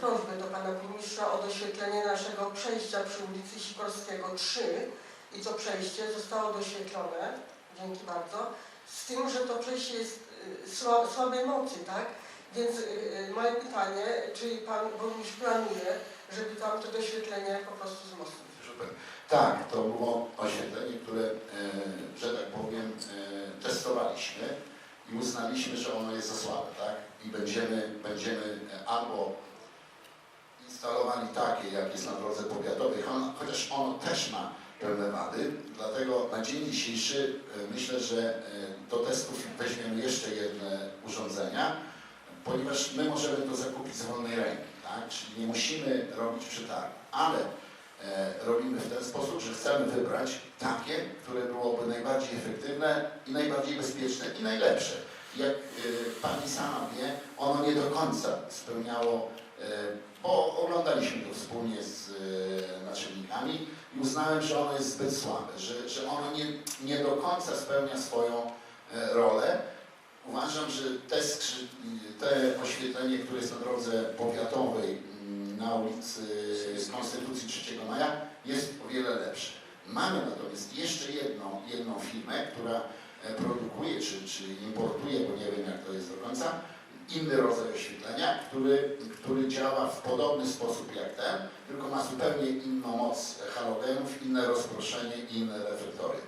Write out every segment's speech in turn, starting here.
prośbę do pana burmistrza o doświetlenie naszego przejścia przy ulicy Sikorskiego 3 i to przejście zostało doświetlone, dzięki bardzo, z tym, że to przejście jest sła, słabej mocy, tak? Więc e, moje pytanie, czy pan burmistrz planuje, żeby tam to doświetlenie po prostu wzmocnić? Super. Tak, to było oświetlenie, które, e, że tak powiem, e, testowaliśmy i uznaliśmy, że ono jest za słabe, tak? I będziemy, będziemy e, albo jak jest na drodze powiatowej, chociaż ono też ma pewne wady, dlatego na dzień dzisiejszy e, myślę, że e, do testów weźmiemy jeszcze jedne urządzenia, ponieważ my możemy to zakupić z wolnej ręki, tak? Czyli nie musimy robić przetargu, ale e, robimy w ten sposób, że chcemy wybrać takie, które byłoby najbardziej efektywne i najbardziej bezpieczne i najlepsze. Jak Pani sama wie, ono nie do końca spełniało, e, bo oglądaliśmy to wspólnie z e, naczelnikami i uznałem, że ono jest zbyt słabe, że, że ono nie, nie do końca spełnia swoją e, rolę. Uważam, że te, skrzy, te oświetlenie, które jest na drodze powiatowej mm, na ulicy Konstytucji 3 Maja jest o wiele lepsze. Mamy natomiast jeszcze jedną, jedną firmę, która e, czy, czy importuje, bo nie wiem jak to jest do końca, inny rodzaj oświetlenia, który, który działa w podobny sposób jak ten, tylko ma zupełnie inną moc halogenów, inne rozproszenie i inne reflektory.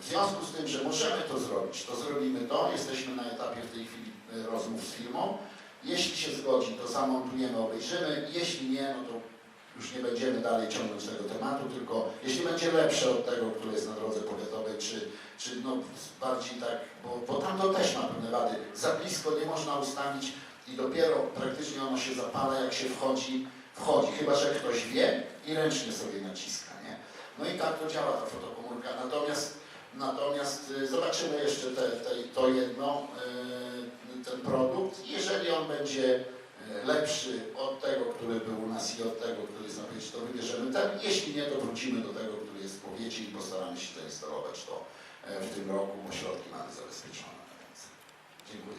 W związku z tym, że możemy to zrobić, to zrobimy to. Jesteśmy na etapie w tej chwili e, rozmów z firmą. Jeśli się zgodzi, to zamontujemy, obejrzymy. Jeśli nie, no to już nie będziemy dalej ciągnąć tego tematu, tylko jeśli będzie lepsze od tego, które jest na drodze powiatowej, czy, czy no bardziej tak, bo, bo tam to też ma pewne wady. Za blisko nie można ustawić i dopiero praktycznie ono się zapala, jak się wchodzi, wchodzi. Chyba, że ktoś wie i ręcznie sobie naciska, nie? No i tak to działa ta fotokomórka. Natomiast Natomiast y, zobaczymy jeszcze te, te, to jedno, y, ten produkt. Jeżeli on będzie y, lepszy który był u nas i od tego, który jest na powiecie, to wybierzemy ten. Jeśli nie, to wrócimy do tego, który jest w powiecie i postaramy się zainstalować to e, w tym roku, bo środki mamy zabezpieczone. Dziękuję.